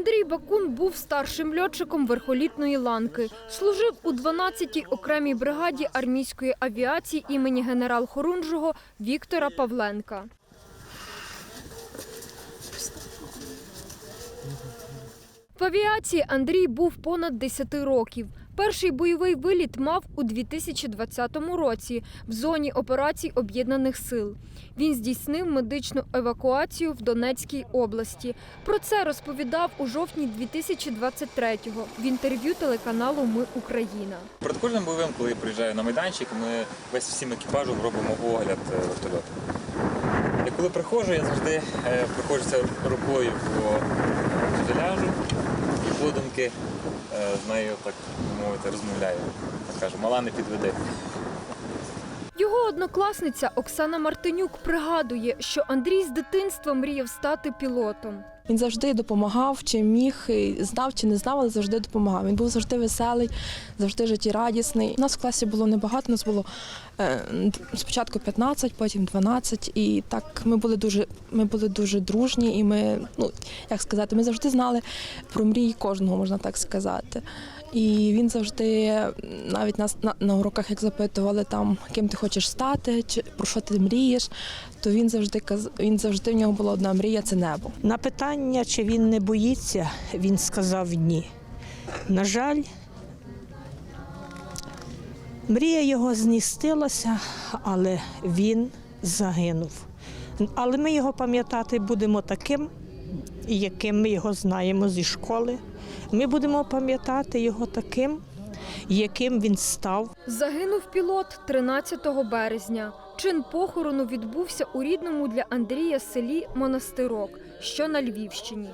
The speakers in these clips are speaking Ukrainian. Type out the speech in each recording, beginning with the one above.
Андрій Бакун був старшим льотчиком верхолітної ланки. Служив у 12-й окремій бригаді армійської авіації імені генерал-хорунжого Віктора Павленка. В авіації Андрій був понад 10 років. Перший бойовий виліт мав у 2020 році в зоні операцій Об'єднаних сил. Він здійснив медичну евакуацію в Донецькій області. Про це розповідав у жовтні 2023-го в інтерв'ю телеканалу Ми Україна. Перед кожним бойовим, коли я приїжджаю на майданчик, ми весь всім екіпажем робимо огляд е, вертольоту. І коли приходжу, я завжди е, проходжуся рукою по фюзеляжу і подумки е, з нею, так мовити, розмовляю. Кажу, мала не підведе. Його однокласниця Оксана Мартинюк пригадує, що Андрій з дитинства мріяв стати пілотом. Він завжди допомагав, чи міг, знав чи не знав, але завжди допомагав. Він був завжди веселий, завжди життєрадісний. У нас в класі було небагато, нас було е, спочатку 15, потім 12. І так ми були дуже, ми були дуже дружні, і ми, ну як сказати, ми завжди знали про мрії кожного, можна так сказати. І він завжди, навіть нас на, на уроках, як запитували там, ким ти хочеш стати, чи про що ти мрієш, то він завжди каз... він завжди в нього була одна мрія це небо. На питання, чи він не боїться, він сказав ні. На жаль, мрія його зністилася, але він загинув. Але ми його пам'ятати будемо таким, яким ми його знаємо зі школи. Ми будемо пам'ятати його таким, яким він став. Загинув пілот 13 березня. Чин похорону відбувся у рідному для Андрія селі Монастирок, що на Львівщині.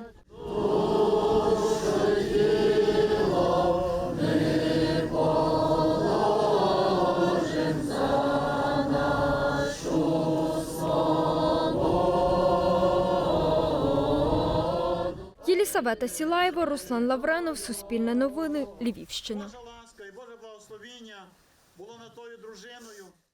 Єлісавета Сілаєва, Руслан Лавренов, Суспільне новини, Львівщина. Боже благословіння було на тою дружиною.